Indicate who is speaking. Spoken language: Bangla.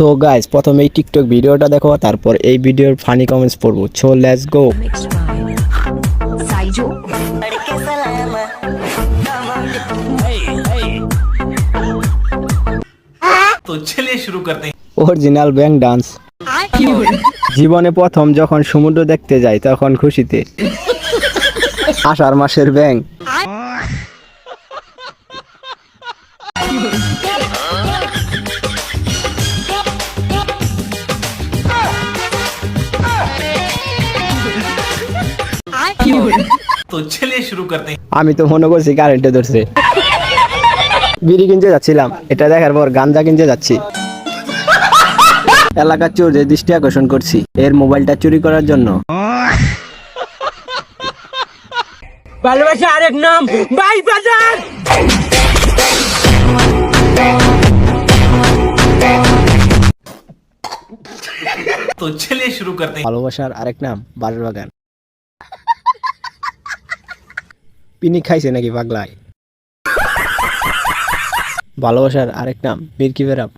Speaker 1: সো গাইজ প্রথমে এই টিকটক ভিডিওটা দেখো তারপর এই ভিডিওর ফানি কমেন্টস পড়ব। ছো লেটস গো ডান্স জীবনে প্রথম যখন সমুদ্র দেখতে যাই তখন খুশিতে। আষাঢ় মাসের ব্যাং
Speaker 2: তো শুরু করতে
Speaker 1: আমি তো মনে করছি কারেন্টে ধরছে। বিড়ি কিনতে যাচ্ছিলাম এটা দেখার পর গাঞ্জা কিনতে যাচ্ছি। এলাকার চোরদের দৃষ্টি আকর্ষণ করছি এর মোবাইলটা চুরি করার জন্য।
Speaker 3: ভালোবাসা আরেক নাম বাই বাজার!
Speaker 2: তো শুরু করতে
Speaker 1: ভালোবাসার আরেক নাম বাজার বাগান পিনিক খাইছে নাকি পাগলায়? ভালোবাসার আরেক নাম মির্কি বেরাম